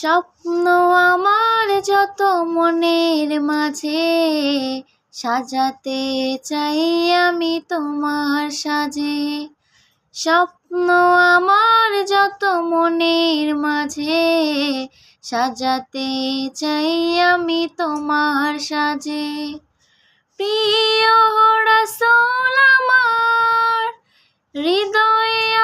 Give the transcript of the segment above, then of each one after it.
স্বপ্ন আমার যত মনের মাঝে, সাজাতে চাই আমি তোমার সাজে। স্বপ্ন আমার যত মনের মাঝে, সাজাতে চাই আমি তোমার সাজে। প্রিয় রাসূল আমার, হৃদয়ে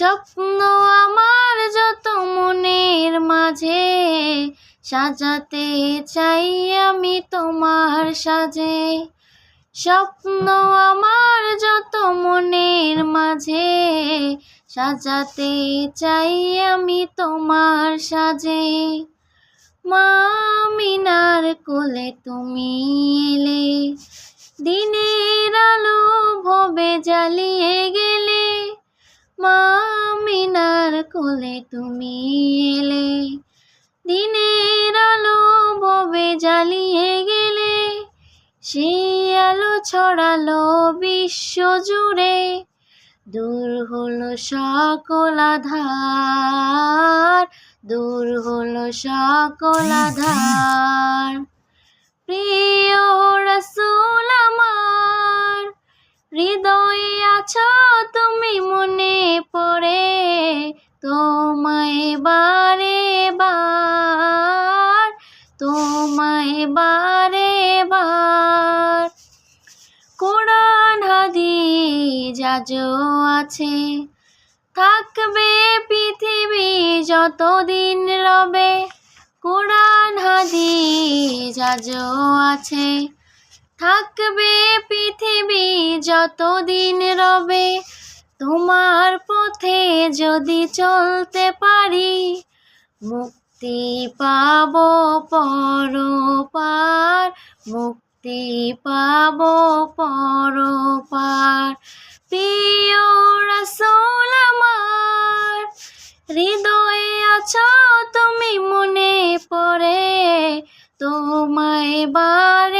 স্বপ্ন আমার যত মনের মাঝে, সাজাতে চাই আমি তোমার সাজে। স্বপ্ন আমার যত মনের মাঝে, সাজাতে চাই আমি তোমার সাজে। মামিনার কোলে তুমি এলে, দিনের আলো ভবে জ্বালিয়ে গেলে কোলে তুমি এলে, দিনের আলো ভবে জ্বালিয়ে গেলে, সেই আলো ছড়ালো বিশ্ব জুড়ে, দূর হলো সকল আধার, দূর হলো সকল আধার। প্রিয় রসুল আমার, হৃদয়ে আছো তুমি মনে পড়ে তোমায় বারে বার, তোমায় বারে বার। কোরআন, হাদিস আজও আছে। থাকবে পৃথিবী যতদিন রবে। কোরআন, হাদিস আজও আছে। থাকবে পৃথিবী যতদিন রবে। তোমার পথে যদি চলতে পারি, মুক্তি পাবো পরপার, মুক্তি পাব পরপার। প্রিয় রাসূল আমার, হৃদয়ে আছো তুমি মনে পড়ে, তোমায় বারে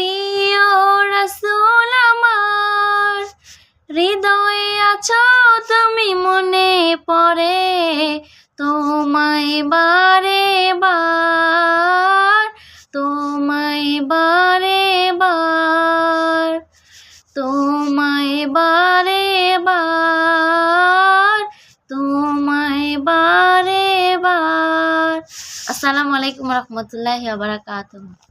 প্রিয় রসুল আমার, হৃদয়ে আছো তুমি মনে পড়ে, তোমায় বারে বার, তোমায় বারে বার, তোমায় বারে বার, তোমায় বারে বার। আসসালামু আলাইকুম রহমতুল্লাহি বারাকাতুহু।